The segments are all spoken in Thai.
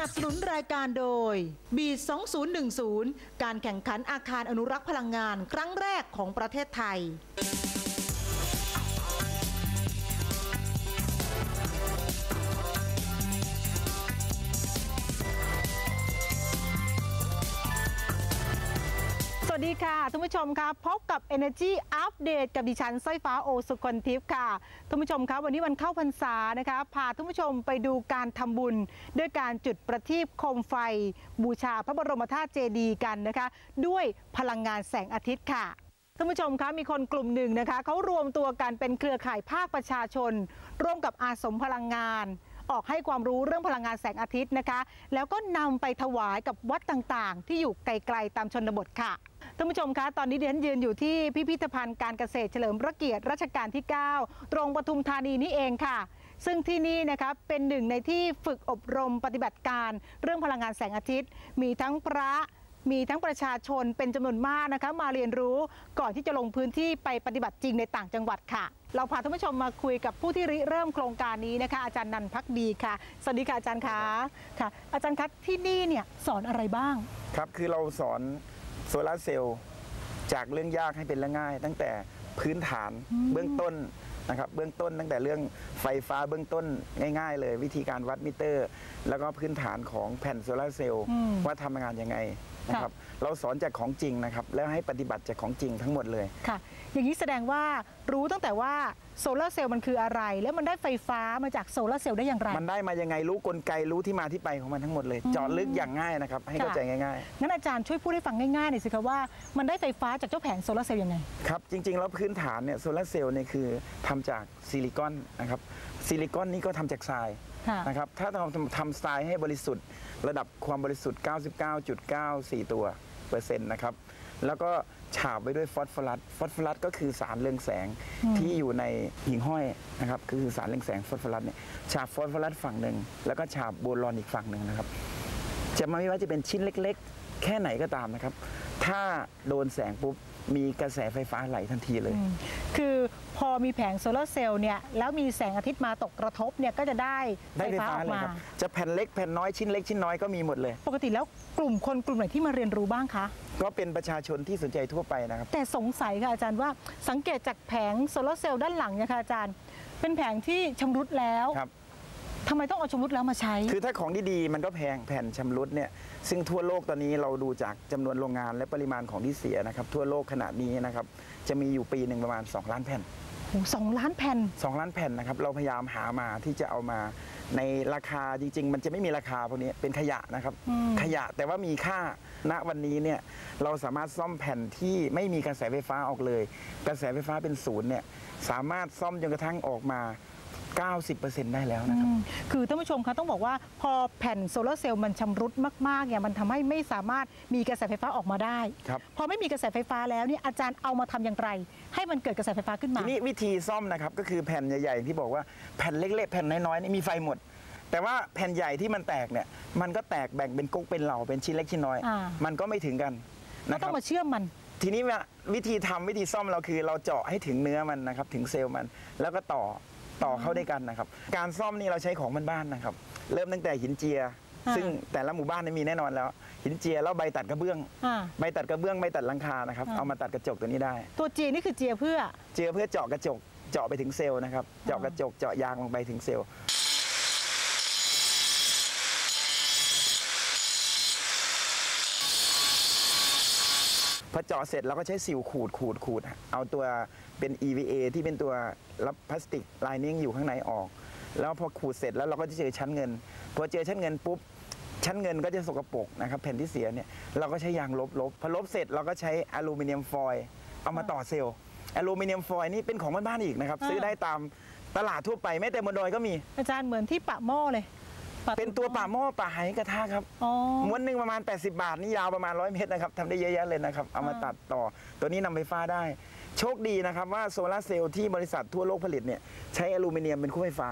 นับสนุนรายการโดย b 2010การแข่งขันอาคารอนุรักษ์พลังงานครั้งแรกของประเทศไทย ดีค่ะท่านผู้ชมครับพบกับ Energy Update กับดิฉันสร้อยฟ้าโอสุคนทิพย์ค่ะท่านผู้ชมครับวันนี้วันเข้าพรรษานะคะพาท่านผู้ชมไปดูการทำบุญ ด้วยการจุดประทีปโคมไฟ บูชาพระบรมธาตุเจดีย์กันนะคะ ด้วยพลังงานแสงอาทิตย์ค่ะท่านผู้ชมคะมีคนกลุ่มหนึ่งนะคะเขารวมตัวกันเป็นเครือข่ายภาคประชาชน ร่วมกับอาสมพลังงาน ออกให้ความรู้เรื่องพลังงานแสงอาทิตย์นะคะ แล้วก็นำไปถวายกับวัดต่างๆ ที่อยู่ไกลๆตามชนบทค่ะ ท่านผู้ชมคะ ตอนนี้เดิฉันยืนอยู่ที่พิพิธภัณฑ์การเกษตรเฉลิมพระเกียรติรัชกาลที่ 9 ตรงปทุมธานีนี่เองค่ะ ซึ่งที่นี่นะคะเป็นหนึ่งในที่ฝึกอบรมปฏิบัติการ เรื่องพลังงานแสงอาทิตย์ มีทั้งพระมีทั้งประชาชนเป็นจำนวนมากนะคะ มาเรียนรู้ก่อนที่จะลงพื้นที่ไปปฏิบัติจริงในต่างจังหวัดค่ะ เราพาท่านผู้ชมมาคุยกับผู้ที่ริเริ่มโครงการนี้นะคะ อาจารย์นันพักดีค่ะ สวัสดีค่ะอาจารย์คะค่ะ อาจารย์คะที่นี่เนี่ยสอนอะไรบ้างครับคือเราสอน โซลาร์เซลล์จากเรื่องยากให้เป็นเรื่องง่าย ตั้งแต่พื้นฐานเบื้องต้นนะครับเบื้องต้นตั้งแต่เรื่องไฟฟ้าเบื้องต้นง่าย ๆ เลย วิธีการวัดมิเตอร์ แล้วก็พื้นฐานของแผ่นโซลาร์เซลล์อืมว่าทำงานยังไง นะครับเราสอนจากของจริงนะครับแล้วให้ปฏิบัติจากของจริงทั้งหมดเลยค่ะ อย่างนี้แสดงว่ารู้ตั้งแต่ว่าโซลาร์เซลล์มันคืออะไร แล้วมันได้ไฟฟ้ามาจากโซลาร์เซลล์ได้อย่างไร มันได้มายังไงรู้กลไกรู้ที่มาที่ไปของมันทั้งหมดเลยเจาะลึกอย่างง่ายนะครับให้เข้าใจง่ายๆงั้นอาจารย์ช่วยพูดให้ฟังง่ายๆหน่อยสิคะว่ามันได้ไฟฟ้าจากเจ้าแผงโซลาร์เซลล์ยังไงครับจริงๆแล้วพื้นฐานเนี่ยโซลาร์เซลล์เนี่ยคือทำจากซิลิคอนนะครับซิลิคอนนี่ก็ทำจากทรายค่ะ นะครับถ้าเราทำทำทรายให้บริสุทธิ์ ระดับความบริสุทธิ์ 99.94 ตัวเปอร์เซ็นต์นะครับแล้วก็ฉาบไว้ด้วยฟอสฟอรัส ฟอสฟอรัสก็คือสารเรืองแสงที่อยู่ในหิ่งห้อยนะครับคือสารเรืองแสงฟอสฟอรัสเนี่ยฉาบฟอสฟอรัสฝั่งหนึ่งแล้วก็ฉาบโบรอนอีกฝั่งหนึ่งนะครับ จะไม่ว่าจะเป็นชิ้นเล็กๆ แค่ไหนก็ตามนะครับ ถ้าโดนแสงปุ๊บมีกระแสไฟฟ้าไหลทันทีเลย คือ พอมีแผงโซลาร์เซลล์เนี่ยแล้วมีแสงอาทิตย์มาตกกระทบเนี่ยก็จะได้ได้ไฟไฟฟ้าฟ้าออกเลยมาครับจะแผ่นเล็กแผ่นน้อยชิ้นเล็กชิ้นน้อยก็มีหมดเลย ปกติแล้วกลุ่มคนกลุ่มไหนที่มาเรียนรู้บ้างคะก็เป็นประชาชนที่สนใจทั่วไปนะครับ แต่สงสัยค่ะอาจารย์ว่าสังเกตจากแผงโซลาร์เซลล์ด้านหลังเนี่ยค่ะอาจารย์ เป็นแผงที่ชำรุดแล้วครับทำไมต้องเอาชำรุดแล้วมาใช้ คือถ้าของดีๆมันก็แพงแผ่นชำรุดเนี่ยซึ่งทั่วโลกตอนนี้เราดูจากจำนวนโรงงานและปริมาณของที่เสียนะครับทั่วโลกขนาดนี้นะครับจะมีอยู่ปีหนึ่งประมาณ 2 ล้านแผ่น โอ้โหสองล้านแผ่น 2 ล้านแผ่นนะครับ เราพยายามหามาที่จะเอามาในราคาจริง ๆ มันจะไม่มีราคาพวกนี้เป็นขยะนะครับ อืม ขยะแต่ว่ามีค่าณวันนี้เนี่ยเราสามารถซ่อมแผ่นที่ไม่มีกระแสไฟฟ้าออกเลย กระแสไฟฟ้าเป็นศูนย์เนี่ยสามารถซ่อมจนกระทั่งออกมา 90%ได้แล้วนะครับอืมคือท่านผู้ชมคะต้องบอกว่าพอแผ่นโซลาร์เซลล์มันชำรุดมากๆเนี่ยมันทำให้ไม่สามารถมีกระแสไฟฟ้าออกมาได้ครับพอไม่มีกระแสไฟฟ้าแล้วเนี่ยอาจารย์เอามาทำอย่างไร ให้มันเกิดกระแสไฟฟ้าขึ้นมา ทีนี้วิธีซ่อมนะครับก็คือแผ่นใหญ่ๆที่บอกว่าแผ่นเล็กๆ แผ่นน้อยๆนี่มีไฟหมดแต่ว่าแผ่นใหญ่ที่มันแตกเนี่ย มันก็แตกแบ่งเป็นก๊กเป็นเหล่าเป็นชิ้นเล็กชิ้นน้อยอ่ามันก็ไม่ถึงกันก็นะคต้อรับงมาเชื่อมมัน ทีนี้ว่าวิธีทำวิธีซ่อมเราคือเราเจาะให้ถึงเนื้อมันนะครับ ถึงเซลล์มัน แล้วก็ต่อ ต่อเข้าด้วยกันนะครับ การซ่อมนี่เราใช้ของบ้านๆนะครับ เริ่มตั้งแต่หินเจียอ่าซึ่งแต่ละหมู่บ้านนี่มีแน่นอนแล้ว หินเจียแล้วใบตัดกระเบื้องอ่าใบตัดกระเบื้องใบตัดหลังคานะครับอ่าเอามาตัดกระจกตัวนี้ได้ ตัวจีนี่คือเจียเพื่อ เจียเพื่อเจาะกระจกเจาะไปถึงเซลล์นะครับเจาะกระจกเจาะยางลงไปถึงเซลล์ อเจาะเสร็จเราก็ใช้สิวขูดขูดขูด เอาตัวเป็น EVA ที่เป็นตัวรับพลาสติกลายนิ่งอยู่ข้างในออก แล้วพอขูดเสร็จแล้วเราก็จะเจอชั้นเงิน พอเจอชั้นเงินปุ๊บ ชั้นเงินก็จะสกปรกนะครับแผ่นที่เสียเนี่ยเราก็ใช้ยางลบลบพอลบเสร็จเราก็ใช้อลูมิเนียมฟอยล์เอามาต่อเซลล์อลูมิเนียมฟอยล์นี่เป็นของบ้านๆอีกนะครับอ่าซื้อได้ตามตลาดทั่วไปแม้แต่บนดอยก็มีอาจารย์เหมือนที่ปะหม้อเลยะ เป็นตัวป่าหม้อป่าไหกระทะครับอ๋อม้วนหนึ่งประมาณ 80 บาทนี่ยาวประมาณ 100 เมตรนะครับทำได้เยอะแยะเลยนะครับ เอามาอ่าตัดต่อ ตัวนี้นำไฟฟ้าได้ โชคดีนะครับว่าโซลาร์เซลล์ที่บริษัททั่วโลกผลิตเนี่ยใช้อลูมิเนียมเป็นคู่ไฟฟ้า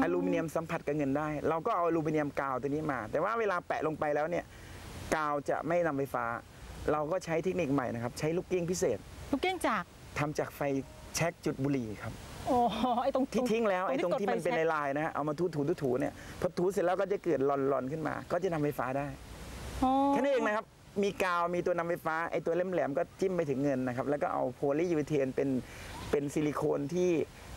มอลูมิเนียมสัมผัสกับเงินได้ เราก็เอาอลูมิเนียมกาวตัวนี้มา แต่ว่าเวลาแปะลงไปแล้วเนี่ยกาวจะไม่นำไฟฟ้า เราก็ใช้เทคนิคใหม่นะครับ ใช้ลูกเกี้ยงพิเศษ ลูกเก้งจากทำจากไฟแช็กจุดบุหรี่ครับ โอ้ไอ้ตรงที่ทิ้งแล้วไอ้ตรงที่มันเป็นกดไฟแช็กลายๆนะฮะเอามาถูถูถูถูเนี่ยพอถูเสร็จแล้วก็จะเกิดหลอนๆขึ้นมา ก็จะนำไฟฟ้าได้อ๋อแค่นั้นเองนะครับมีกาวมีตัวนำไฟฟ้าไอ้ตัวแหลมๆก็จิ้มไปถึงเงินนะครับแล้วก็เอาโพลียูเทนเป็นเป็นซิลิโคนที่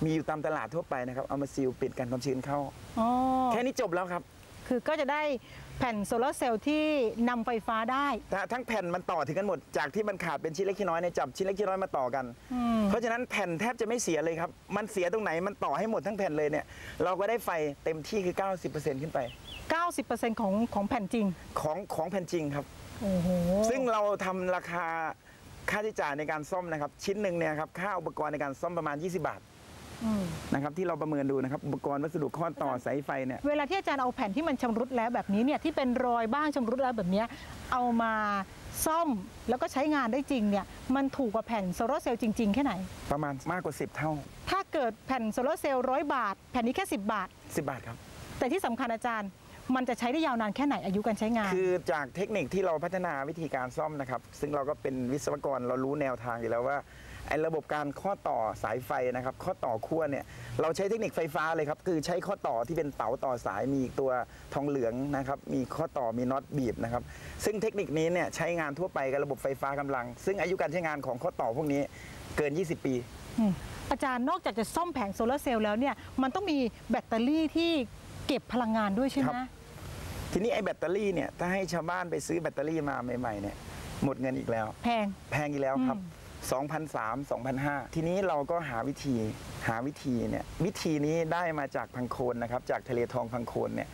มีอยู่ตามตลาดทั่วไปนะครับเอามาซีลปิดกันความชื้นเข้าอ๋อแค่นี้จบแล้วครับ คือก็จะได้ แผ่นโซลาร์เซลล์ที่นำไฟฟ้าได้ถ้าทั้งแผ่นมันต่อถึงกันหมด จากที่มันขาดเป็นชิ้นเล็กชิ้นน้อยเนี่ยจับชิ้นเล็กชิ้นน้อยมาต่อกันอืมเพราะฉะนั้นแผ่นแทบจะไม่เสียเลยครับ มันเสียตรงไหนมันต่อให้หมดทั้งแผ่นเลยเนี่ยเราก็ได้ไฟเต็มที่คือ 90%ขึ้นไป 90%ของของแผ่นจริงของของแผ่นจริงครับโอ้โหซึ่งเราทำราคาค่าใช้จ่ายในการซ่อมนะครับ ชิ้นหนึ่งเนี่ยครับค่าอุปกรณ์ในการซ่อมประมาณ 20 บาทอืม นะครับที่เราประเมินดูนะครับอุปกรณ์วัสดุข้อต่อสายไฟเนี่ยเวลาที่อาจารย์เอาแผ่นที่มันชำรุดแล้วแบบนี้เนี่ยที่เป็นรอยบ้างชำรุดแล้วแบบเนี้ยเอามาซ่อมแล้วก็ใช้งานได้จริงเนี่ยมันถูกกว่าแผ่นโซลาร์เซลล์จริง ๆ แค่ไหน ประมาณมากกว่า 10 เท่า ถ้าเกิดแผ่นโซลาร์เซลล์ร้อยบาท แผ่นนี้แค่ 10 บาท 10 บาทครับ แต่ที่สำคัญอาจารย์มันจะใช้ได้ยาวนานแค่ไหนอายุการใช้งาน คือจากเทคนิคที่เราพัฒนาวิธีการซ่อมนะครับ ซึ่งเราก็เป็นวิศวกรเรารู้แนวทางอยู่แล้วว่า ไอ้ระบบการข้อต่อสายไฟนะครับ ข้อต่อขั้วเนี่ยเราใช้เทคนิคไฟฟ้าเลยครับ คือใช้ข้อต่อที่เป็นเต๋าต่อสายมีตัวทองเหลืองนะครับ มีข้อต่อมีน็อตบีบนะครับ ซึ่งเทคนิคนี้เนี่ยใช้งานทั่วไปกับระบบไฟฟ้ากำลัง ซึ่งอายุการใช้งานของข้อต่อพวกนี้เกิน 20 ปีอืมอาจารย์นอกจากจะซ่อมแผงโซลาร์เซลล์แล้วเนี่ยมันต้องมีแบตเตอรี่ที่เก็บพลังงานด้วยใช่ไหคมรับทีนี้ไอ้แบตเตอรี่เนี่ยถ้าให้ชาวบ้านไปซื้อแบตเตอรี่มาใหม่ๆเนี่ยหมดเงินอีกแล้ว แพงแพงอีกแล้วครับอืม 2,003 2,005 ทีนี้เราก็หาวิธีหาวิธีเนี่ยวิธีนี้ได้มาจากพังโคนนะครับ จากทะเลทองพังโคนเนี่ย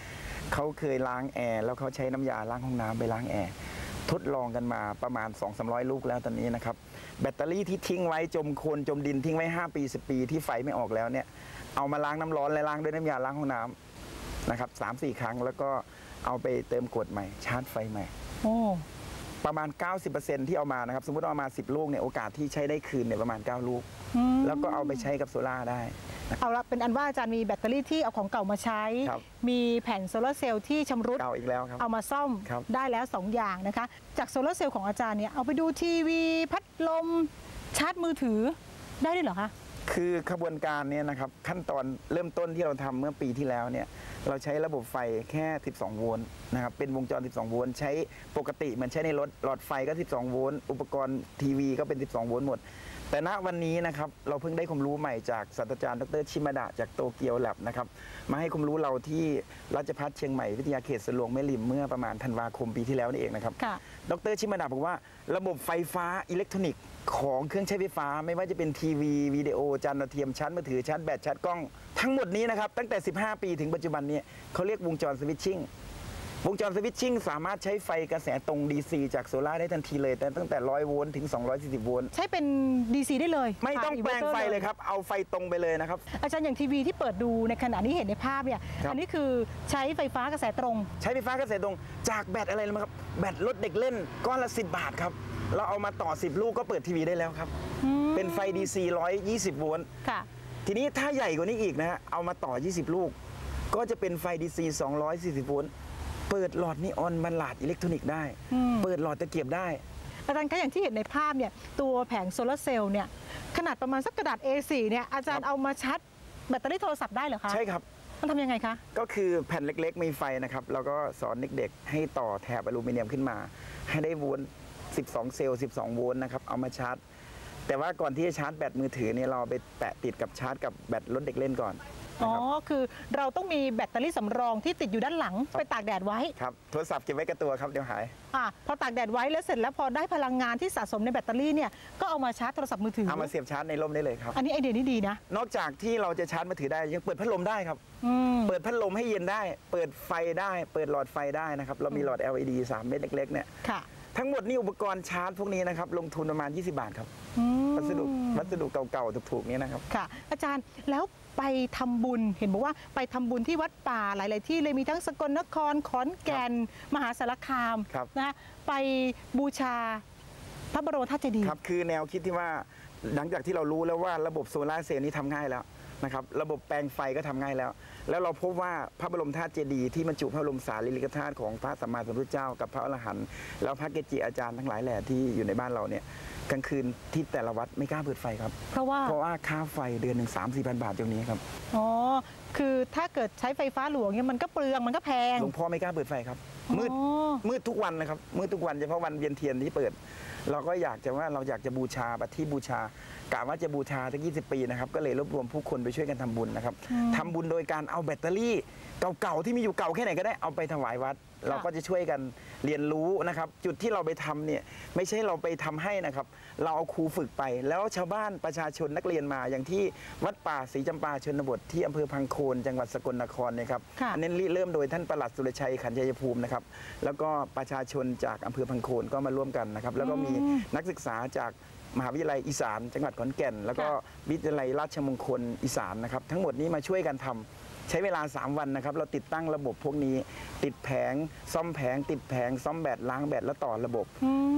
เขาเคยล้างแอร์แล้วเขาใช้น้ำยาล้างห้องน้ำไปล้างแอร์ทดลองกันมาประมาณ 2-300 ลูกแล้วตอนนี้นะครับ แบตเตอรี่ที่ทิ้งไว้จมโคลนจมดินทิ้งไว้ 5 ปี 10 ปีที่ไฟไม่ออกแล้วเนี่ยเอามาล้างน้ำร้อนและล้างด้วยน้ำยาล้างห้องน้ำนะครับสามสี่ครั้งแล้วก็เอาไปเติมกรดใหม่ชาร์จไฟใหม่โอ้ ประมาณ 90%ที่เอามานะครับ สมมติเอามา 10 ลูกเนี่ยโอกาสที่ใช้ได้คืนเนี่ยประมาณ 9 ลูกอืมแล้วก็เอาไปใช้กับโซล่าร์ได้เอาละเป็นอันว่าอาจารย์มีแบตเตอรี่ที่เอาของเก่ามาใช้ครับมีแผ่นโซลาร์เซลล์ที่ชำรุดเก่าอีกแล้วครับเอามาซ่อมครับได้แล้ว 2 อย่างนะคะ จากโซลาร์เซลล์ของอาจารย์เนี่ยเอาไปดูทีวีพัดลมชาร์จมือถือได้ด้วยเหรอคะคือขบวนการเนี่ยนะครับขั้นตอนเริ่มต้นที่เราทำเมื่อปีที่แล้วเนี่ย เราใช้ระบบไฟแค่ 12 โวลต์นะครับเป็นวงจร 12 โวลต์ใช้ปกติเหมือนใช้ในรถหลอดไฟก็ 12 โวลต์อุปกรณ์ทีวีก็เป็น 12 โวลต์หมด แต่ณวันนี้นะครับเราเพิ่งได้ความรู้ใหม่จากศาสตราจารย์ดรชิมาดะจากโตเกียวแลบนะครับมาให้ความรู้เราที่ราชภัฏเชียงใหม่วิทยาเขตสวนหลวงแม่ริมเมื่อประมาณธันวาคมปีที่แล้วนี่เองนะครับค่ะดรชิมาดาบอกว่าระบบไฟฟ้าอิเล็กทรอนิกส์ของเครื่องใช้ไฟฟ้า ไม่ว่าจะเป็นทีวีวิดีโอจานดาวเทียมชาร์จมือถือชาร์จแบตชาร์จกล้อง ทั้งหมดนี้นะครับตั้งแต่ 15 ปีถึงปัจจุบันนี้เขาเรียกวงจรสวิตชิ่ง วงจรสวิตชิ่งสามารถใช้ไฟกระแสตรง DC จากโซลาร์ได้ทันทีเลย แต่ตั้งแต่ 100 โวลต์ถึง 240 โวลต์ใช้เป็น DC ได้เลยไม่ต้องผ่านแปลงไฟ inverter เลยครับ เอาไฟตรงไปเลยนะครับ อาจารย์อย่างทีวีที่เปิดดูในขณะนี้เห็นในภาพเนี่ยครับอันนี้คือใช้ไฟฟ้ากระแสตรง ใช้ไฟฟ้ากระแสตรงจากแบตอะไรรู้ไหมครับ แบตรถเด็กเล่นก้อนละ 10 บาทครับ เราเอามาต่อ 10 ลูกก็เปิดทีวีได้แล้วครับ เป็นไฟ DC 120 โวลต์ค่ะทีนี้ถ้าใหญ่กว่านี้อีกนะฮะเอามาต่อ 20 ลูก ก็จะเป็นไฟ DC 240 โวลต์ เปิดหลอดนีออนบรรลาดอิเล็กทรอนิกส์ได้อืมเปิดหลอดตะเกียบได้อาจารย์คะอย่างที่เห็นในภาพเนี่ยตัวแผงโซลาร์เซลล์เนี่ยขนาดประมาณสักกระดาษ A4 เนี่ยอาจารย์ครับเอามาชาร์จแบตเตอรี่โทรศัพท์ได้เหรอคะใช่ครับมันทำยังไงคะ ก็คือแผ่นเล็กๆ มีไฟนะครับ แล้วก็สอนเด็กๆ ให้ต่อแถบอลูมิเนียมขึ้นมา ให้ได้โวลต์ 12 เซลล์ 12 โวลต์นะครับ เอามาชาร์จ แต่ว่าก่อนที่จะชาร์จแบตมือถือเนี่ยเราเอาไปแปะติดกับชาร์จกับแบตรถเด็กเล่นก่อน อ๋นะอครับคือเราต้องมีแบตเตอรี่สำรองที่ติดอยู่ด้านหลังไปตากแดดไว้ ครับโทรศัพท์เก็บไว้กับตัวครับเดี๋ยวหายอะพอตากแดดไว้แล้วเสร็จแล้วพอได้พลังงานที่สะสมในแบตเตอรี่เนี่ยก็เอามาชาร์จโทรศัพท์มือถือเอามาเสียบชาร์จในร่มได้เลยครับอันนี้ไอเดียนี้ดีนะนอกจากที่เราจะชาร์จมือถือได้ยังเปิดพัดลมได้ครับอืมเปิดพัดลมให้เย็นได้ เปิดไฟได้ เปิดหลอดไฟได้นะครับเรามีหลอด LED 3 เม็ดเล็กๆเนี่ยค่ะ ทั้งหมดนี่อุปกรณ์ชาร์จพวกนี้นะครับลงทุนประมาณ 20 บาทครับอืมวัสดุวัสดุเก่าๆถูกๆนี้นะครับค่ะ อาจารย์แล้วไปทำบุญเห็นบอกว่าไปทำบุญที่วัดป่าหลาย ๆ ที่เลยมีทั้งสกลนครขอนแก่น มหาสารคามครับนะไปบูชาพระบรมธาตุเจดีย์ครับคือแนวคิดที่ว่าหลังจากที่เรารู้แล้วว่าระบบโซลาร์เซลล์นี้ทำง่ายแล้วนะครับ ระบบแปลงไฟก็ทำง่ายแล้ว แล้วเราพบว่าพระบรมธาตุเจดีย์ที่บรรจุพระบรมสารีริกธาตุของพระสัมมาสัมพุทธเจ้ากับพระอรหันต์แล้วพระเกจิอาจารย์ทั้งหลายแหล่ที่อยู่ในบ้านเราเนี่ยกลางคืนที่แต่ละวัดไม่กล้าเปิดไฟครับเพราะว่าเพราะว่าค่าไฟเดือนหนึ่งสามสี่พันบาทตรงนี้ครับอ๋อคือถ้าเกิดใช้ไฟฟ้าหลวงเนี่ยมันก็เปลืองมันก็แพงหลวงพ่อไม่กล้าเปิดไฟครับมืดอ๋อมืดทุกวันนะครับมืดทุกวันเฉพาะวันเวียนเทียนที่เปิด เราก็อยากจะว่าเราอยากจะบูชาปฏิบูชากะว่าจะบูชาตั้ง20 ปีนะครับ ก็เลยรวบรวมผู้คนไปช่วยกันทำบุญนะครับทำบุญโดยการเอาแบตเตอรี่เก่าๆที่มีอยู่เก่าแค่ไหนก็ได้เอาไปถวายวัด เราก็จะช่วยกันเรียนรู้นะครับ จุดที่เราไปทำเนี่ยไม่ใช่เราไปทำให้นะครับ เราเอาครูฝึกไป แล้วชาวบ้านประชาชนนักเรียนมาอย่างที่วัดป่าศรีจำปาชนบทที่อำเภอพังโคนจังหวัดสกลนครเนี่ยครับค่ะอันนี้เริ่มโดยท่านประหลัดสุรชัยขันชัยภูมินะครับแล้วก็ประชาชนจากอำเภอพังโคนก็มาร่วมกันนะครับ แล้วก็มีนักศึกษาจากมหาวิทยาลัยอีสาน จังหวัดขอนแก่น แล้วก็วิทยาลัยราชมงคลอีสานนะครับ ทั้งหมดนี้มาช่วยกันทำ ใช้เวลา 3 วันนะครับ เราติดตั้งระบบพวกนี้ ติดแผง ซ่อมแผง ติดแผง ซ่อมแบตล้างแบตแล้วต่อระบบ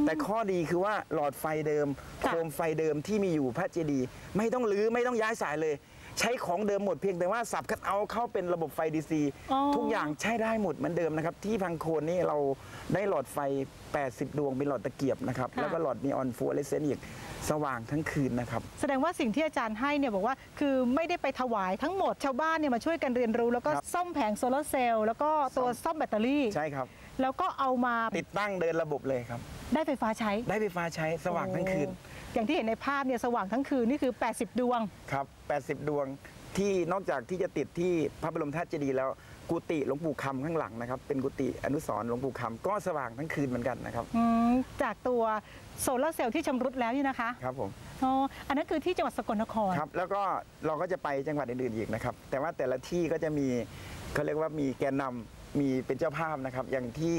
แต่ข้อดีคือว่าหลอดไฟเดิมค่ะโคมไฟเดิมที่มีอยู่พระเจดีย์ไม่ต้องรื้อไม่ต้องย้ายสายเลย ใช้ของเดิมหมดเพียงแต่ว่าสับคัดเอาท์เข้าเป็นระบบไฟดีซีอ๋อทุกอย่างใช้ได้หมดเหมือนเดิมนะครับ ที่พังโคนนี่เราได้หลอดไฟ 80 ดวงเป็นหลอดตะเกียบนะครับค่ะแล้วก็หลอดนีออนฟลูออเรสเซนต์อีกสว่างทั้งคืนนะครับ แสดงว่าสิ่งที่อาจารย์ให้เนี่ยบอกว่าคือไม่ได้ไปถวายทั้งหมดชาวบ้านเนี่ยมาช่วยกันเรียนรู้ แล้วก็ครับซ่อมแผงโซลาร์เซลล์แล้วก็ตัวซ่อมแบตเตอรี่ใช่ครับ แล้วก็เอามาติดตั้งเดินระบบเลยครับ ได้ไฟฟ้าใช้ ได้ไฟฟ้าใช้สว่างทั้งคืนโอ้อย่างที่เห็นในภาพเนี่ยสว่างทั้งคืนนี่คือ 80 ดวง ครับ 80 ดวงที่นอกจากที่จะติดที่พระบรมธาตุเจดีย์แล้วกุฏิหลวงปู่คำข้างหลังนะครับ เป็นกุฏิอนุสรณ์หลวงปู่คำก็สว่างทั้งคืนเหมือนกันนะครับอืมจากตัวโซลาร์เซลล์ที่ชำรุดแล้วนี่นะคะ ครับผมอ๋ออันนั้นคือที่จังหวัดสกลนครครับ แล้วก็เราก็จะไปจังหวัดอื่นๆอีกนะครับ แต่ว่าแต่ละที่ก็จะมีเขาเรียกว่ามีแกนนำ มีเป็นเจ้าภาพนะครับ อย่างที่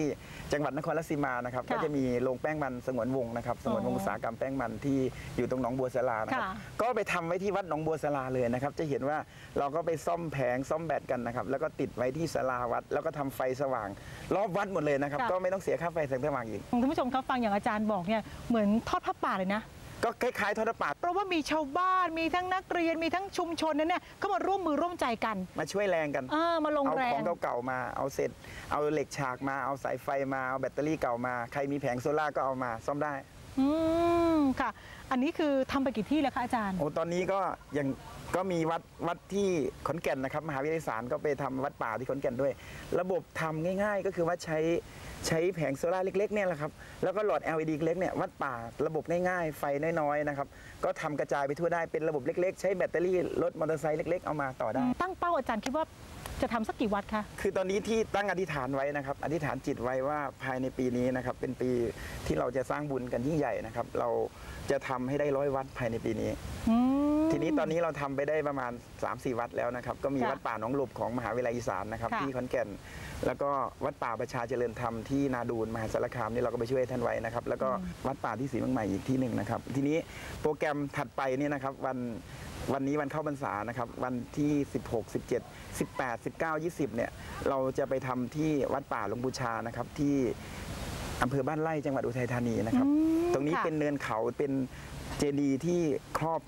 จังหวัดนครราชสีมานะครับค่ะก็จะมีโรงแป้งมันสงวนวงศ์นะครับสงวนวงศ์อ๋ออุตสาหกรรมแป้งมันที่อยู่ตรงหนองบัวสลานะครับค่ะก็ไปทำไว้ที่วัดหนองบัวสลาเลยนะครับ จะเห็นว่าเราก็ไปซ่อมแผงซ่อมแบตกันนะครับแล้วก็ติดไว้ที่สลาวัด แล้วก็ทำไฟสว่าง รอบวัดหมดเลยนะครับค่ะก็ไม่ต้องเสียค่าไฟแสงสว่างอีกท่านผู้ชมครับฟังอย่างอาจารย์บอกเนี่ยเหมือนทอดผ้าป่าเลยนะ ก็คล้ายๆทอดผ้าป่าเพราะว่ามีชาวบ้านมีทั้งนักเรียนมีทั้งชุมชนนั้นเนี่ยก็มาร่วมมือร่วมใจกัน มาช่วยแรงกันเออมาลงเอาแรของงเก่าๆมาเอาเสร็จเอาเหล็กฉากมาเอาสายไฟมาเอาแบตเตอรี่เก่ามา ใครมีแผงโซล่าร์ก็เอามาซ่อมได้อืมค่ะ อันนี้คือทำไปกี่ที่แล้วคะอาจารย์โอ้ตอนนี้ก็ยัง ก็มีวัดวัดที่ขอนแก่นนะครับมหาวิทยาลัยสารก็ไปทำวัดป่าที่ขอนแก่นด้วย ระบบทำง่าย ๆ ก็คือว่าใช้ใช้แผงโซล่าร์เล็กๆเนี่ยแหละครับแล้วก็หลอด LED เล็กเนี่ยวัดป่าระบบง่ายๆ ไฟน้อยๆนะครับก็ทำกระจายไปทั่วได้เป็นระบบเล็ก ๆ ใช้แบตเตอรี่รถมอเตอร์ไซค์เล็ก ๆ เอามาต่อได้ ตั้งเป้าอาจารย์คิดว่า จะทำสักกี่วัดคะ คือตอนนี้ที่ตั้งอธิษฐานไว้นะครับ อธิษฐานจิตไว้ว่าภายในปีนี้นะครับ เป็นปีที่เราจะสร้างบุญกันยิ่งใหญ่นะครับ เราจะทำให้ได้ร้อยวัดภายในปีนี้อืมทีนี้ตอนนี้เราทำไปได้ประมาณ 3-4 วัดแล้วนะครับ ก็มีค่ะวัดป่าหนองหลบของมหาวิทยาลัยอีสานนะครับค่ะที่ขอนแก่น แล้วก็วัดป่าประชาเจริญธรรมที่นาดูนมหาสารคามนี่เราก็ไปช่วยท่านไว้นะครับ แล้วก็วัดป่าที่ศรีเมืองใหม่อีกที่หนึ่งนะครับ ทีนี้โปรแกรมถัดไปเนี่ยนะครับวัน วันนี้วันเข้าพรรษานะครับ วันที่ 16 17 18 19 20 เนี่ย เราจะไปทำที่วัดป่าหลวงบูชานะครับ ที่อำเภอบ้านไร่จังหวัดอุทัยธานีนะครับอืมตรงนี้ค่ะเป็นเนินเขาเป็นเจดีย์ที่ครอบ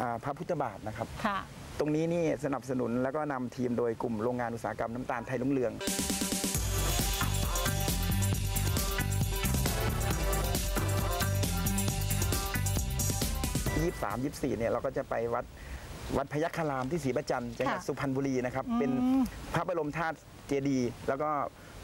อ่าพระพุทธบาทนะครับค่ะตรงนี้นี่สนับสนุนแล้วก็นำทีมโดยกลุ่มโรงงานอุตสาหกรรมน้ำตาลไทยรุ่งเรือง 23 24เนี่ยเราก็จะไปวัดวัดพยัคฆารามที่ศรีประจันทร์จังหวัดค่ะสุพรรณบุรีนะครับอืมเป็นพระบรมธาตุเจดีย์แล้วก็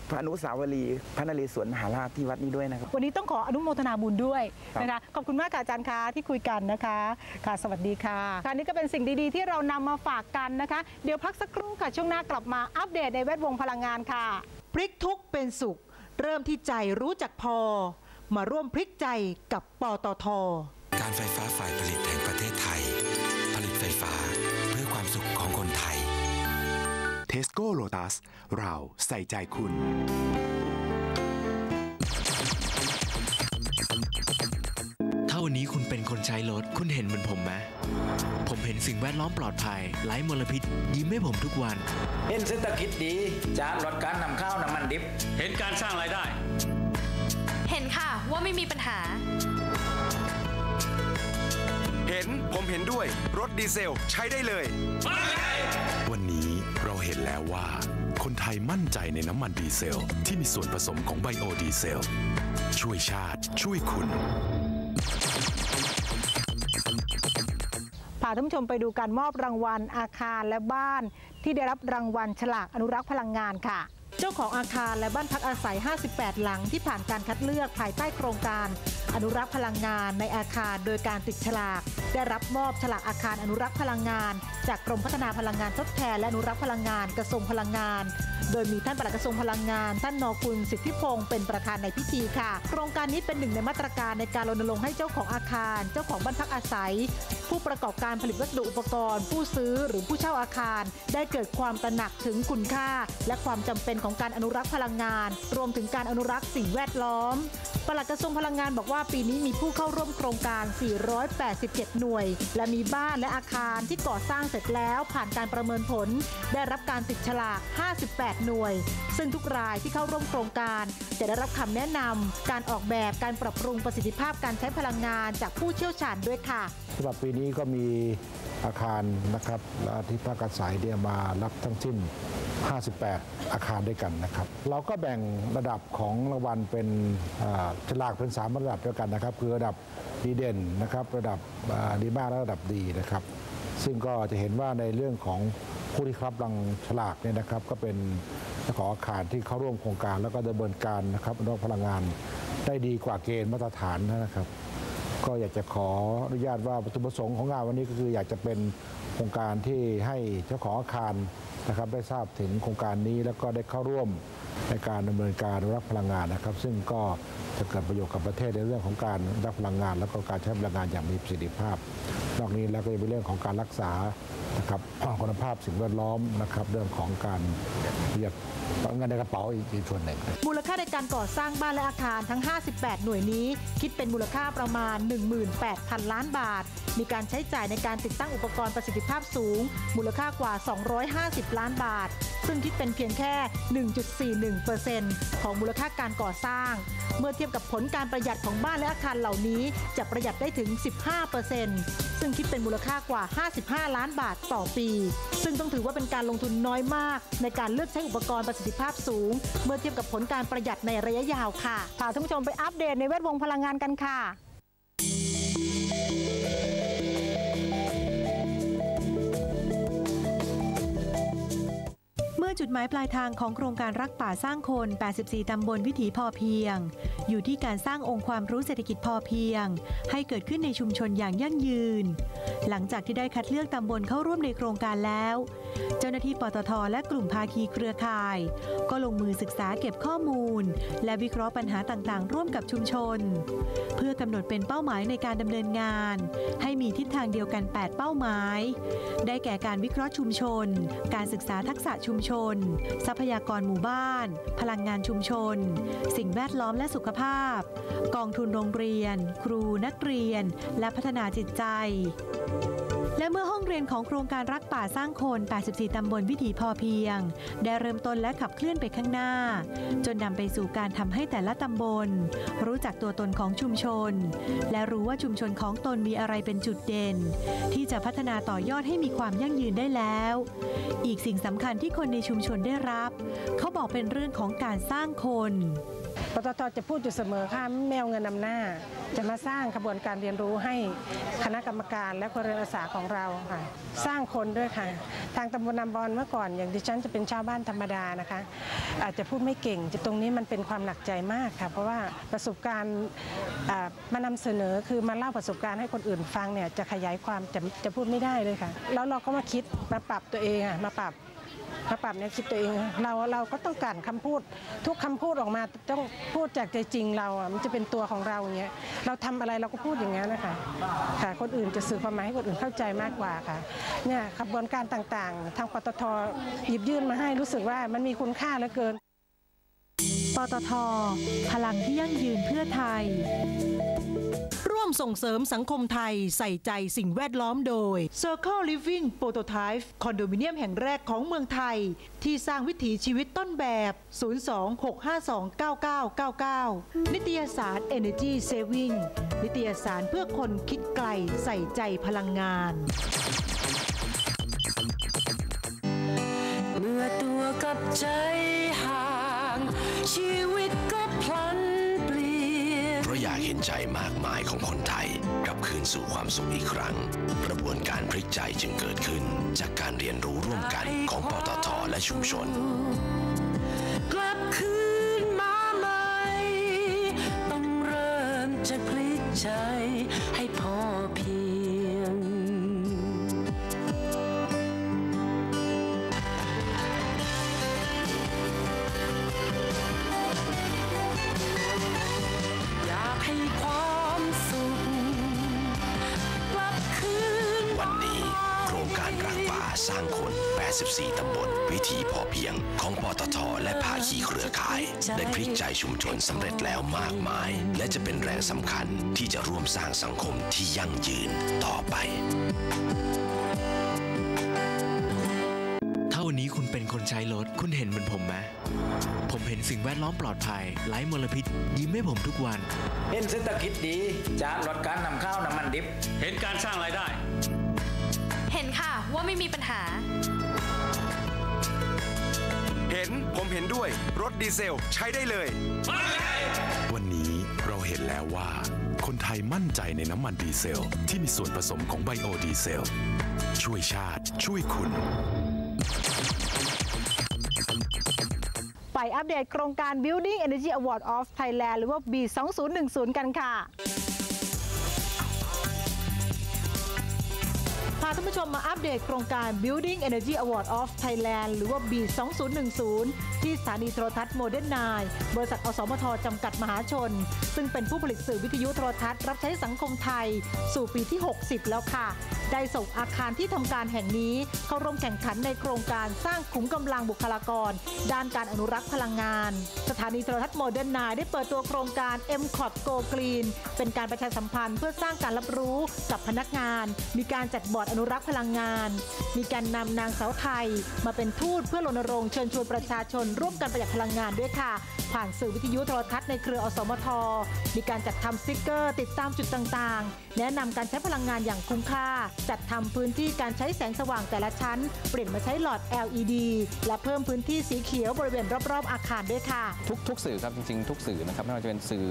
พระอนุสาวรีย์พระนเรศวรมหาราชที่วัดนี้ด้วยนะครับ วันนี้ต้องขออนุโมทนาบุญด้วยครับนะคะขอบคุณมากค่ะอาจารย์คะที่คุยกันนะคะค่ะสวัสดีค่ะค่ะนี่ก็เป็นสิ่งดีๆ ที่เรานำมาฝากกันนะคะ เดี๋ยวพักสักครู่ค่ะช่วงหน้ากลับมาอัปเดตในแวดวงพลังงานค่ะ พลิกทุกข์เป็นสุข เริ่มที่ใจรู้จักพอ มาร่วมพลิกใจกับปตท การไฟฟ้าฝ่ายผลิตแห่งประเทศไทย ผลิตไฟฟ้าเพื่อความสุขของคนไทย เทสโก้โ t ตัส เราใส่ใจคุณถ้าวันนี้คุณเป็นคนใช้รถ คุณเห็นเหมือนผมไหม ผมเห็นสิ่งแวดล้อมปลอดภัยไร้มลพิษ ยิ้มให้ผมทุกวัน เห็นเศรษฐกิจดี จากลดการนำข้าวน้ำมันดิบ เห็นการสร้างรายได้ เห็นค่ะว่าไม่มีปัญหา เห็นผมเห็นด้วย รถดีเซลใช้ได้เลย วันนี้เราเห็นแล้วว่า คนไทยมั่นใจในน้ำมันดีเซล ที่มีส่วนผสมของไบโอดีเซล ช่วยชาติช่วยคุณาท่านผู้ชมไปดูการมอบรางวัลอาคารและบ้าน ที่ได้รับรางวัลฉลากอนุรักษ์พลังงานค่ะ เจ้าของอาคารและบ้านพักอาศัย 58 หลังที่ผ่านการคัดเลือกภายใต้โครงการ อนุรักษ์พลังงานในอาคารโดยการติดฉลากได้รับมอบฉลากอาคารอนุรักษ์พลังงาน จากกรมพัฒนาพลังงานทดแทนและอนุรักษ์พลังงานกระทรวงพลังงาน โดยมีท่านปลัดกระทรวงพลังงาน ท่านนคุณสิทธิพงศ์เป็นประธานในพิธีค่ะ โครงการนี้เป็นหนึ่งในมาตรการในการรณรงค์ให้เจ้าของอาคาร เจ้าของบ้านพักอาศัย ผู้ประกอบการผลิตวัสดุอุปกรณ์ ผู้ซื้อหรือผู้เช่าอาคาร ได้เกิดความตระหนักถึงคุณค่า และความจำเป็นของการอนุรักษ์พลังงาน รวมถึงการอนุรักษ์สิ่งแวดล้อมปลัดกระทรวงพลังงานบอกว่าปีนี้มีผู้เข้าร่วมโครงการ 487หน่วย และมีบ้านและอาคารที่ก่อสร้างเสร็จแล้วผ่านการประเมินผล ได้รับการติดฉลาก 58 หน่วย ซึ่งทุกรายที่เข้าร่วมโครงการ จะได้รับคำแนะนำการออกแบบการปรับปรุงประสิทธิภาพการใช้พลังงานจากผู้เชี่ยวชาญด้วยค่ะสำหรับปีนี้ก็มี อาคารนะครับและที่พักอาศัยเนี่ยมารับทั้งสิ้น 58 อาคารด้วยกันนะครับ เราก็แบ่งระดับของรางวัลเป็นฉลากเป็น 3 ระดับด้วยกันนะครับ คือระดับดีเด่นนะครับ ระดับดีมากและระดับดีนะครับ ซึ่งก็จะเห็นว่าในเรื่องของผู้ที่รับรางฉลากเนี่ยนะครับ ก็เป็นเจ้าของอาคารที่เข้าร่วมโครงการ แล้วก็ดำเนินการนะครับอนุรักพลังงานได้ดีกว่าเกณฑ์มาตรฐานนะครับ ก็อยากจะขออนุญาตว่าวัตถุประสงค์ของงานวันนี้ก็คืออยากจะเป็นโครงการที่ให้เจ้าของอาคารนะครับได้ทราบถึงโครงการนี้แล้วก็ได้เข้าร่วมในการดำเนินการรักพลังงานนะครับ ซึ่งก็จะเกิดประโยชน์กับประเทศในเรื่องของการรักพลังงาน แล้วก็การใช้พลังงานอย่างมีประสิทธิภาพ นอกนี้แล้วก็ยังเป็นเรื่องของการรักษา นะครับคุณภาพสิ่งแวดล้อมนะครับเรื่องของการเรียกเงินในกระเป๋าอีกอีกส่วนหนึ่งมูลค่าในการก่อสร้างบ้านและอาคารทั้ง 58 หน่วยนี้ คิดเป็นมูลค่าประมาณ 18,000 ล้านบาท มีการใช้จ่ายในการติดตั้งอุปกรณ์ประสิทธิภาพสูง มูลค่ากว่า 250 ล้านบาท ซึ่งคิดเป็นเพียงแค่ 1.41%ของมูลค่าการก่อสร้าง เมื่อเทียบกับผลการประหยัดของบ้านและอาคารเหล่านี้ จะประหยัดได้ถึง 15%ซึ่งคิดเป็นมูลค่ากว่า 55 ล้านบาทต่อปี ซึ่งต้องถือว่าเป็นการลงทุนน้อยมาก ในการเลือกใช้อุปกรณ์ประสิทธิภาพสูง เมื่อเทียบกับผลการประหยัดในระยะยาวค่ะพาท่านผู้ชมไปอัปเดตในแวดวงพลังงานกันค่ะ จุดหมายปลายทางของโครงการรักป่าสร้างคน 84 ตำบลวิถีพอเพียง อยู่ที่การสร้างองค์ความรู้เศรษฐกิจพอเพียง ให้เกิดขึ้นในชุมชนอย่างยั่งยืน หลังจากที่ได้คัดเลือกตำบลเข้าร่วมในโครงการแล้ว เจ้าหน้าที่ปตทและกลุ่มภาคีเครือข่าย ก็ลงมือศึกษาเก็บข้อมูล และวิเคราะห์ปัญหาต่างๆ ร่วมกับชุมชน เพื่อกำหนดเป็นเป้าหมายในการดำเนินงาน ให้มีทิศทางเดียวกัน 8 เป้าหมาย ได้แก่การวิเคราะห์ชุมชน การศึกษาทักษะชุมชน ทรัพยากรหมู่บ้าน พลังงานชุมชน สิ่งแวดล้อมและสุขภาพ กองทุนโรงเรียน ครูนักเรียน และพัฒนาจิตใจ และเมื่อห้องเรียนของโครงการรักป่าสร้างคน 84 ตำบลวิถีพอเพียง ได้เริ่มต้นและขับเคลื่อนไปข้างหน้า จนนำไปสู่การทำให้แต่ละตำบล รู้จักตัวตนของชุมชน และรู้ว่าชุมชนของตนมีอะไรเป็นจุดเด่น ที่จะพัฒนาต่อยอดให้มีความยั่งยืนได้แล้ว อีกสิ่งสำคัญที่คนในชุมชนได้รับ เขาบอกเป็นเรื่องของการสร้างคน ปตทจะพูดอยู่เสมอค่ะแมวเงินนำหน้า จะมาสร้างขบวนการเรียนรู้ให้คณะกรรมการและคนเรียนอาสาของเราค่ะ สร้างคนด้วยค่ะ ทางตำบลนำบอลเมื่อก่อนอย่างดิฉันจะเป็นชาวบ้านธรรมดานะคะ อาจจะพูดไม่เก่งจะตรงนี้มันเป็นความหนักใจมากค่ะ เพราะว่าประสบการณ์มานำเสนอคือมาเล่าประสบการณ์ให้คนอื่นฟังเนี่ยจะขยายความจะจะพูดไม่ได้เลยค่ะ แล้วเราก็มาคิดมาปรับตัวเองอะมาปรับ มาปรับแนวคิดตัวเอง เราเราก็ต้องการคำพูด ทุกคำพูดออกมาต้องพูดจากใจจริงเราอะมันจะเป็นตัวของเราอย่างเงี้ยเราทำอะไรเราก็พูดอย่างนี้นนะคะค่ะ คนอื่นจะสื่อความหมายให้คนอื่นเข้าใจมากกว่าค่ะเนี่ยขบวนการต่างๆ ทางปตทหยิบยื่นมาให้รู้สึกว่ามันมีคุณค่าเหลือเกิน ปตท พลังที่ยั่งยืนเพื่อไทย ร่วมส่งเสริมสังคมไทยใส่ใจสิ่งแวดล้อมโดย Circle Living Prototype คอนโดมิเนียมแห่งแรกของเมืองไทย ที่สร้างวิถีชีวิตต้นแบบ 026529999 นิตยสาร Energy Saving นิตยสารเพื่อคนคิดไกลใส่ใจพลังงาน เมื่อตัวกับใจ ใจมากมายของคนไทยกลับคืนสู่ความสุขอีกครั้ง กระบวนการพลิกใจจึงเกิดขึ้น จากการเรียนรู้ร่วมกันของปตทและชุมชน กลับคืนมาใหม่ ต้องเริ่มจากพลิกใจให้พอ 84 ตำบล วิถีพอเพียง ของปตทและภาคีเครือข่าย ได้พลิกใจชุมชนสำเร็จแล้วมากมาย และจะเป็นแรงสำคัญที่จะร่วมสร้างสังคมที่ยั่งยืนต่อไป ถ้าวันนี้คุณเป็นคนใช้รถ คุณเห็นเหมือนผมไหมผมเห็นสิ่งแวดล้อมปลอดภัยไร้มลพิษ ยิ้มให้ผมทุกวัน เห็นเศรษฐกิจดี จากลดการนำเข้าน้ำมันดิบ เห็นการสร้างรายได้ เห็นค่ะว่าไม่มีปัญหาเห็นผมเห็นด้วย รถดีเซลใช้ได้เลย วันนี้เราเห็นแล้วว่า คนไทยมั่นใจในน้ำมันดีเซล ที่มีส่วนผสมของไบโอดีเซล ช่วยชาติช่วยคุณไปอัปเดตโครงการ Building Energy Award of Thailand หรือว่า B 2010กันค่ะาท่านผู้ชมมาอัปเดตโครงการ Building Energy Award of Thailand หรือว่า B 2010 ที่สถานีโทรทัศน์โมเดิร์นไนบริษัทอสมทจำกัดมหาชน ซึ่งเป็นผู้ผลิตสื่อวิทยุโทรทัศน์รับใช้สังคมไทย สู่ปีที่ 60 แล้วค่ะ ได้ส่งอาคารที่ทำการแห่งนี้ เข้าร่วมแข่งขันในโครงการสร้างขุมกำลังบุคลากร ด้านการอนุรักษ์พลังงาน สถานีโทรทัศน์โมเดิร์นไนได้เปิดตัวโครงการ m c o t Go Green เป็นการประชาสัมพันธ์เพื่อสร้างการรับรู้กับพนักงาน มีการจัดบอร์ดนุรักษ์พลังงาน มีการนำนางสาวไทย มาเป็นทูตเพื่อรณรงค์เชิญชวนประชาชน ร่วมกันประหยัดพลังงานด้วยค่ะ ผ่านสื่อวิทยุโทรทัศน์ในเครืออสมท มีการจัดทำสติกเกอร์ ติดตามจุดต่างๆ แนะนำการใช้พลังงานอย่างคุ้มค่า จัดทำพื้นที่การใช้แสงสว่างแต่ละชั้น เปลี่ยนมาใช้หลอด LED และเพิ่มพื้นที่สีเขียวบริเวณรอบๆ อาคารด้วยค่ะ ทุกทุกสื่อครับจริงๆ ทุกสื่อนะครับไม่ว่าจะเป็นสื่อ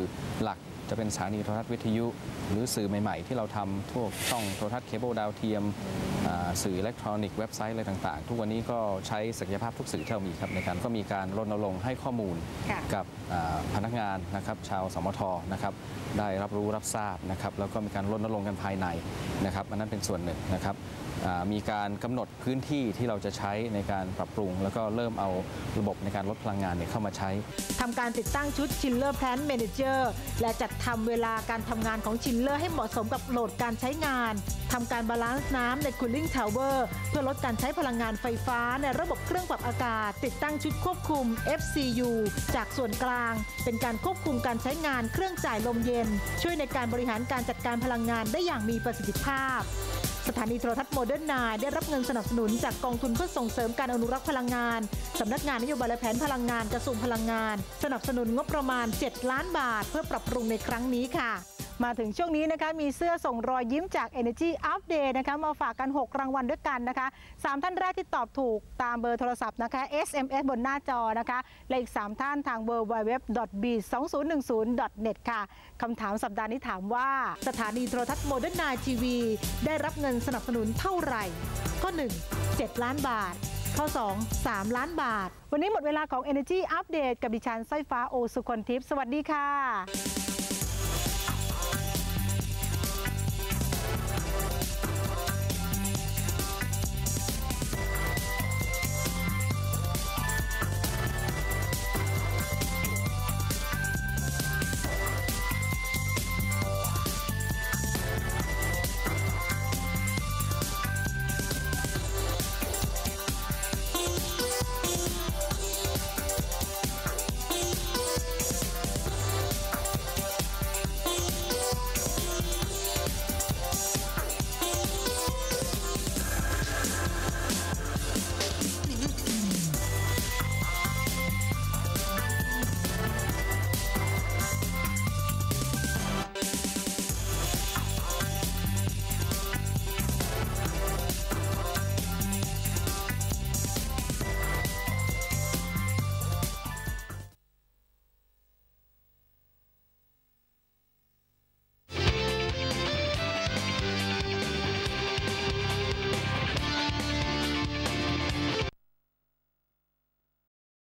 หลัก จะเป็นสถานีโทรทัศน์วิทยุ หรือสื่อใหม่ ๆ ที่เราทำทั่วช่องโทรทัศน์เคเบิลดาวเทียมอ่าสื่ออิเล็กทรอนิกส์เว็บไซต์อะไรต่างๆ ทุกวันนี้ก็ใช้ศักยภาพทุกสื่อที่เรามีครับในการก็มีการรณรงค์ให้ข้อมูลค่ะกับอ่าพนักงานนะครับชาวสมทนะครับได้รับรู้รับทราบนะครับแล้วก็มีการรณรงค์กันภายในนะครับอันนั้นเป็นส่วนหนึ่งนะครับอ่ามีการกำหนดพื้นที่ที่เราจะใช้ในการปรับปรุง แล้วก็เริ่มเอาระบบในการลดพลังงานเนี่ยเข้ามาใช้ทำการติดตั้งชุด Chiller Plant Manager และจัดทำเวลาการทำงานของ Chiller ให้เหมาะสมกับโหลดการใช้งานทำการบาลานซ์น้ำใน Cooling Tower เพื่อลดการใช้พลังงานไฟฟ้าในระบบเครื่องปรับอากาศ ติดตั้งชุดควบคุม FCU จากส่วนกลาง เป็นการควบคุมการใช้งานเครื่องจ่ายลมเย็น ช่วยในการบริหารการจัดการพลังงานได้อย่างมีประสิทธิภาพสถานีโทรทัศน์โมเดิร์นไนได้รับเงินสนับสนุนจากกองทุนเพื่อส่งเสริมการอนุรักษ์พลังงาน สำนักงานนโยบายและแผนพลังงานกระทรวงพลังงาน สนับสนุนงบประมาณ 7 ล้านบาท เพื่อปรับปรุงในครั้งนี้ค่ะ มาถึงช่วงนี้นะคะ มีเสื้อส่งรอยยิ้มจาก Energy Update นะคะ มาฝากกัน 6 รางวัลด้วยกันนะคะ 3 ท่านแรกที่ตอบถูกตามเบอร์โทรศัพท์นะคะ SMS บนหน้าจอนะคะ และอีก 3 ท่านทาง w w w b 2 0 1 0 net ค่ะคำถามสัปดาห์นี้ถามว่า สถานีโทรทัศน์โมเดิร์นไนทีวี ได้รับเงินสนับสนุนเท่าไหร่ ข้อ 1 7 ล้านบาท ข้อ 2 3 ล้านบาท วันนี้หมดเวลาของ Energy Update กับดิฉันสร้อยฟ้าโอสุคนทิพย์สวัสดีค่ะ